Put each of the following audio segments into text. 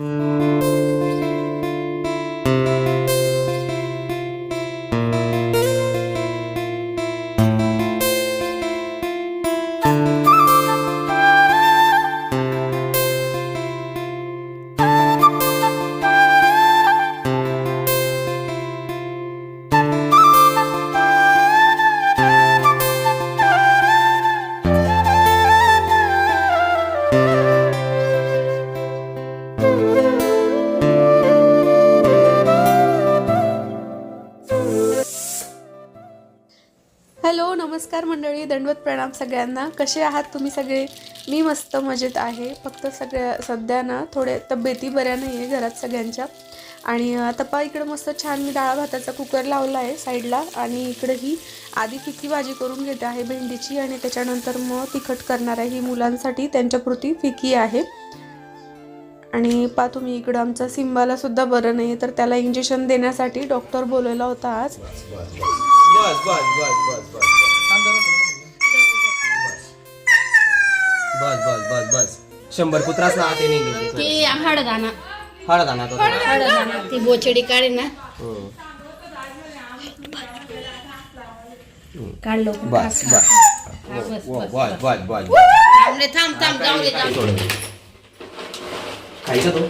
Mm-hmm. मंडळी दंडवत प्रणाम सगळ्यांना. कसे आहात तुम्ही सगळे? मी मस्त मजेत आहे. फक्त सगळ्या सध्या ना थोडे तब्येती बऱ्या नाही आहे घरात सगळ्यांच्या. आणि आता इकडं मस्त छान मी डाळ भाताचा कुकर लावला आहे साईडला आणि इकडं ही आधी फिकी भाजी करून घेते आहे भेंडीची आणि त्याच्यानंतर मग तिखट करणार आहे ही मुलांसाठी. त्यांच्यापुरती फिकी आहे. आणि पा तुम्ही इकडं आमचा सिंबाला सुद्धा बरं नाही तर त्याला इंजेक्शन देण्यासाठी डॉक्टर बोलवला होता आज. बस बस बस बस बस. बस बस बस बस. शंभर कुत्राच ना ते नाही ती हळदाना हळदाना तो हळदाना ती बोचडी काढे ना. काढलो. बस बस. बस बस बस. थांब थांब जाऊ दे जाऊ दे. खायचं तो?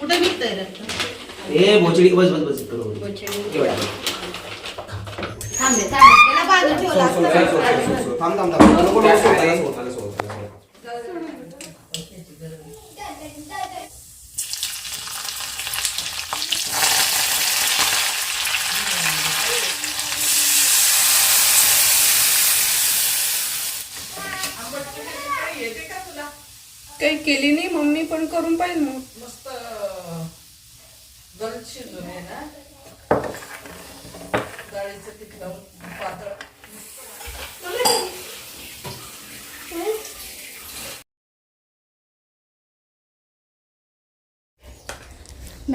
कुठे निघतंय रक्त? ए बोचडी. बस बस बस. बस. बोचडी. एवढा. थांब त्याला बाजू ठेवला सोड, सोड, सोड, सोड, सोड, सोड. थांब थांब थांब नको, नको, सोड, त्याला सोड, त्याला सोड, त्याला सोड. काही केली नाही मम्मी पण करून पाहिजे मग मस्त गरज शिजून आहे ना. डाळीचं पीठ लावून पातळ.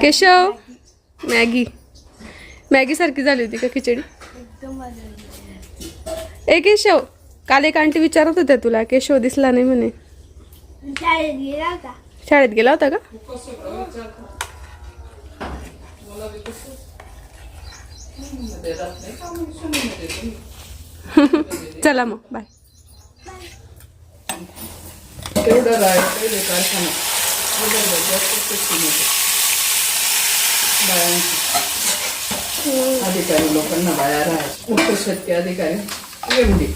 केशव मॅगी. मॅगी सारखी झाली होती का खिचडी? ए केशव काल एक आंटी विचारत होत्या तुला केशव दिसला नाही म्हणे. शाळेत गेला होता. शाळेत गेला होता का? चला मग बाय. अधिकारी लोकांना बाया राहायचं उपशक्ती अधिकारी. एवढी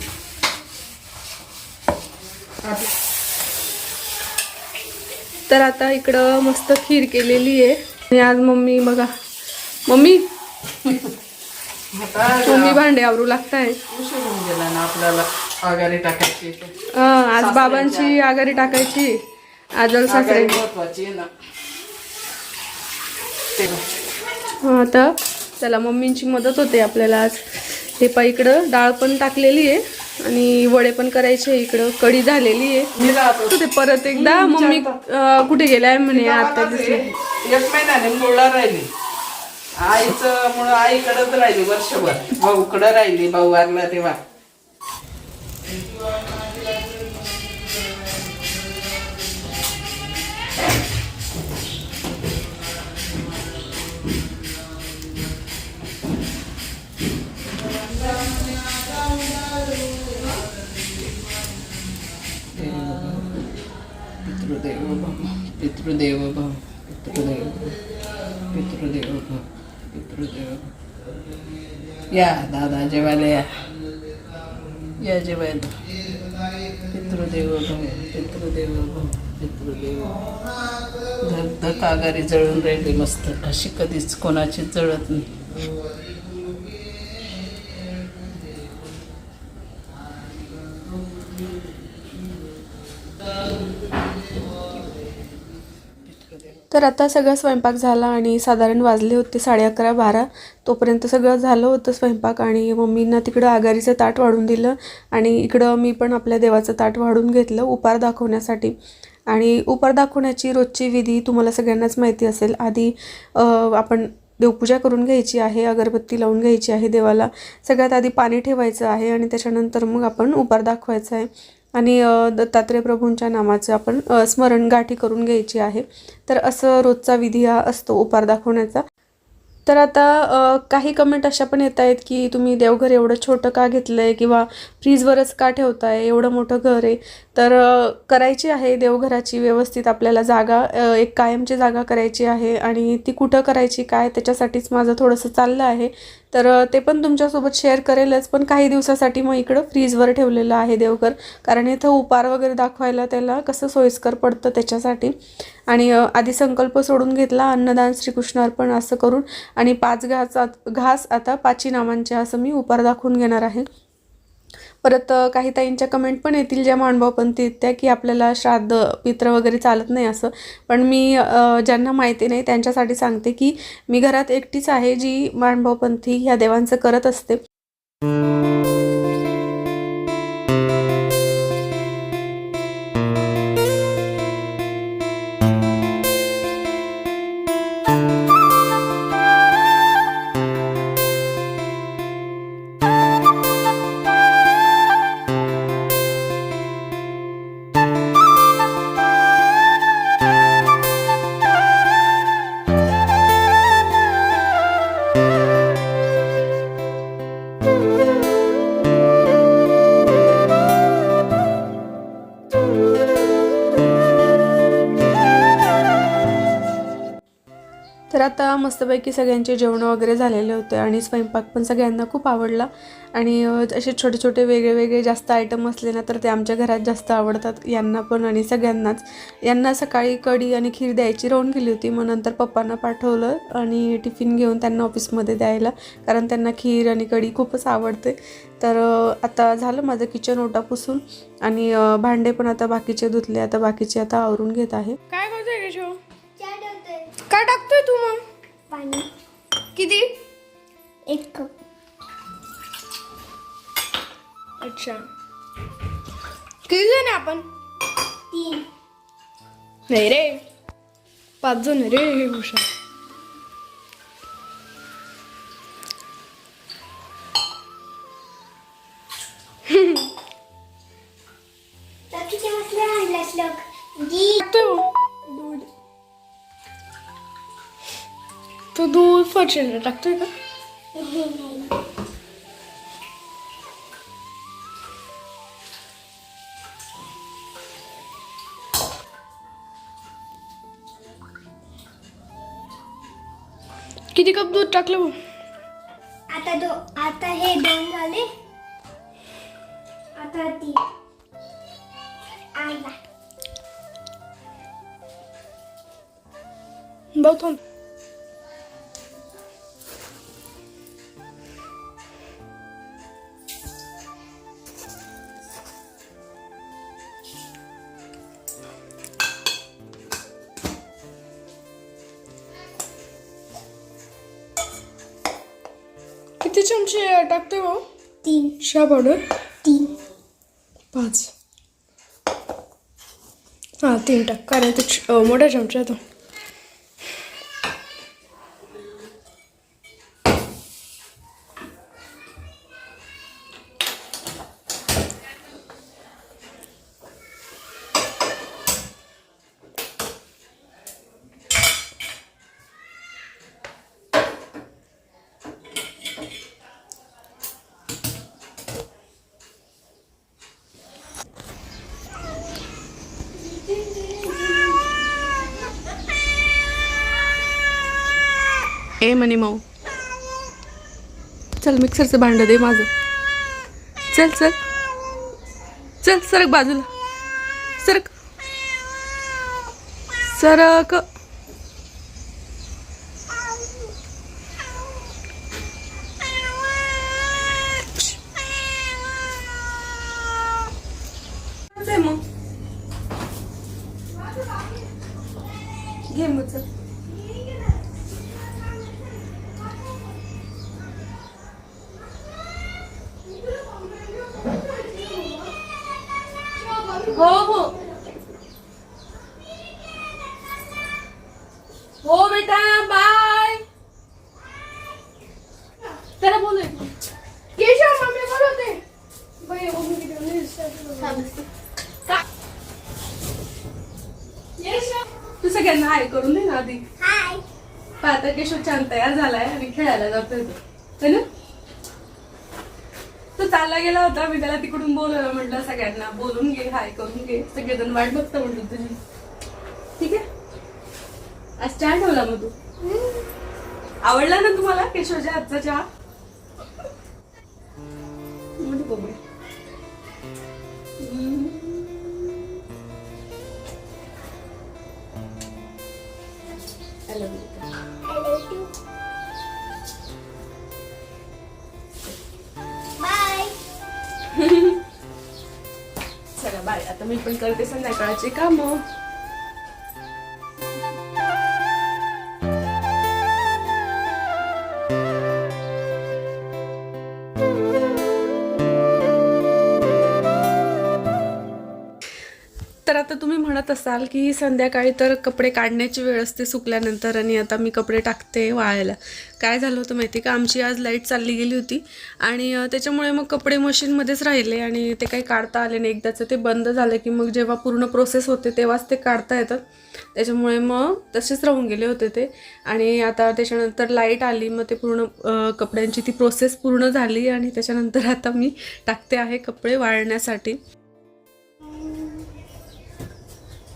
तर आता इकडं मस्त खीर केलेली आहे. आणि आज मम्मी बघा मम्मी मम्मी भांडे आवरू लागताय. आपल्याला टाकायची आज बाबांची आघारी टाकायची. आजल सासरे. महत्वाची ना आता त्याला मम्मींची मदत होते आपल्याला आज. हे पा इकडं डाळ पण टाकलेली आहे. आणि वडे पण करायचे इकडं. कढी झालेली आहे. ते परत एकदा मम्मी कुठे गेलाय म्हणे आता दिसले एक महिन्याने मुळला राहिली. आईचं मुळे आईकडंच राहिली वर्षभर. भाऊकडं राहिली भाऊ वारला तेव्हा. पितृदेव भव पितृदेव भव पितृदेव पितृदेव भव पितृदेव या दादा जेवायला या. या जेवायला. पितृदेव भव पितृदेव भव पितृदेव धग धक आगारी जळून राहिली मस्त. अशी कधीच कोणाची जळत नाही. तर आता सगळा स्वयंपाक झाला आणि साधारण वाजले होते साडे अकरा बारा. तोपर्यंत सगळं झालं होतं स्वयंपाक आणि मम्मींना तिकडं आघारीचं ताट वाढून दिलं आणि इकडं मी पण आपल्या देवाचं ताट वाढून घेतलं उपार दाखवण्यासाठी. आणि उपार दाखवण्याची रोजची विधी तुम्हाला सगळ्यांनाच माहिती असेल. आधी आपण देवपूजा करून घ्यायची आहे अगरबत्ती लावून घ्यायची आहे देवाला. सगळ्यात आधी पाणी ठेवायचं आहे आणि त्याच्यानंतर मग आपण उपार दाखवायचा आहे. आणि दत्तात्रय प्रभूंच्या नामाचं आपण स्मरण गाठी करून घ्यायची आहे. तर असं रोजचा विधी हा असतो उपार दाखवण्याचा. तर आता काही कमेंट अशा पण येत आहेत की तुम्ही देवघर एवढं छोटं का घेतलं आहे किंवा फ्रीजवरच का ठेवताय? एवढं मोठं घर आहे. तर करायची आहे देवघराची व्यवस्थित आपल्याला जागा एक कायमची जागा करायची आहे आणि ती कुठं करायची काय त्याच्यासाठीच माझं थोडंसं चाललं आहे. तर ते पण तुमच्यासोबत शेअर करेलच. पण काही दिवसासाठी मग इकडं फ्रीजवर ठेवलेलं आहे देवघर. कारण इथं उपार वगैरे दाखवायला त्याला कसं सोयीस्कर पडतं त्याच्यासाठी. आणि आधी संकल्प सोडून घेतला अन्नदान श्रीकृष्ण अर्पण असं करून. आणि पाच घास आत- घास आता पाची नामांचे असं मी उपार दाखवून घेणार आहे. परत काही ताईंच्या कमेंट पण येतील ज्या माणभावपंथी येत्या त्या की आपल्याला श्राद्ध पित्र वगैरे चालत नाही असं. पण मी ज्यांना माहिती नाही त्यांच्यासाठी सांगते की मी घरात एकटीच आहे जी माणभावपंथी ह्या देवांचं करत असते. आता मस्तपैकी सगळ्यांचे जेवणं वगैरे झालेले होते आणि स्वयंपाक पण सगळ्यांना खूप आवडला. आणि असे छोटे छोटे वेगळे वेगळे जास्त आयटम असले ना तर ते आमच्या घरात जास्त आवडतात यांना पण आणि सगळ्यांनाच. यांना सकाळी कढी आणि खीर द्यायची राहून गेली होती मग नंतर पप्पांना पाठवलं आणि टिफिन घेऊन त्यांना ऑफिसमध्ये द्यायला कारण त्यांना खीर आणि कढी खूपच आवडते. तर आता झालं माझं किचन ओटा पुसून आणि भांडे पण आता बाकीचे धुतले आता बाकीचे आता आवरून घेत आहे. काय करतोय काय टाकतोय तू मग? पाणी. किती? एक कप. अच्छा. किती जण आहे आपण? तीन. नाही रे. पाच जण आहे रे हे हुशार. तो दूध फॉर्च्युनर टाकतोय का किती कप दूध टाकलं भाऊ आता दो आता हे दोन झाले आता तीन आणला भाऊ किती चमचे टाकते भाऊ तीन शा पावडर तीन पाच हां तीन टाक कारण ते छ- अं, मोठा चमचा आहे तो ए म्हणे मऊ. चल मिक्सरचं भांडं दे माझं. चल चल. चल सरक बाजूला. सरक. सरक. हो हो. हो बेटा बाय त्याला बोलू केशव मम्मी बोलवते बाई तू सगळ्यांना हाय करून दे ना आधी. आता केशव छान तयार झालाय आणि खेळायला जातोय तो. है ना? तो चालला गेला होता मी त्याला तिकडून बोलवलं म्हटलं सगळ्यांना बोलून घे हाय करून घे सगळेजण वाट बघतो म्हटलं तुझी. ठीक आहे? आज चहा ठेवला मग तू? आवडला ना तुम्हाला केशवच्या हातचा चहा? बाय. आता मी पण करते संध्याकाळची कामं. म्हणत असाल की संध्याकाळी तर कपडे काढण्याची वेळ असते सुकल्यानंतर आणि आता मी कपडे टाकते वाळायला. काय झालं होतं माहिती का? आमची आज लाइट चालली गेली होती आणि त्याच्यामुळे मग कपडे मशीनमध्येच राहिले आणि ते काही काढता आले नाही. एकदाचं ते बंद झालं की मग जेव्हा पूर्ण प्रोसेस होते तेव्हाच ते काढता येतात त्याच्यामुळे मग तसेच राहून गेले होते ते. आणि आता त्याच्यानंतर लाइट आली मग ते पूर्ण कपड्यांची ती प्रोसेस पूर्ण झाली आणि त्याच्यानंतर आता मी टाकते आहे कपडे वाळण्यासाठी.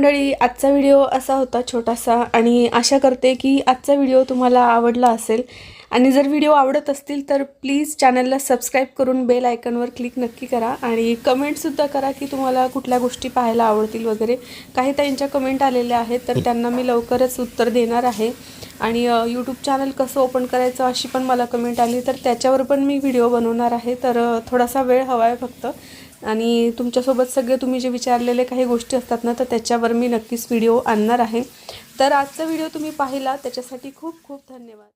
मंडळी आजचा व्हिडिओ असा होता छोटासा आणि आशा करते की आजचा व्हिडिओ तुम्हाला आवडला असेल. आणि जर व्हिडिओ आवडत असतील तर प्लीज चॅनलला सबस्क्राईब करून बेल आयकनवर क्लिक नक्की करा आणि कमेंटसुद्धा करा की तुम्हाला कुठल्या गोष्टी पाहायला आवडतील वगैरे. काही त्यांच्या कमेंट आलेल्या आहेत तर त्यांना मी लवकरच उत्तर देणार आहे. आणि यूट्यूब चॅनल कसं ओपन करायचं अशी पण मला कमेंट आली तर त्याच्यावर पण मी व्हिडिओ बनवणार आहे. तर थोडासा वेळ हवा आहे फक्त. आणि तुमच्यासोबत सगळे तुम्ही जे विचारलेले काही गोष्टी असतात ना तर त्याच्यावर मी नक्कीच व्हिडिओ आणणार आहे. तर आजचा व्हिडिओ तुम्ही पाहिला त्याच्यासाठी खूप खूप धन्यवाद.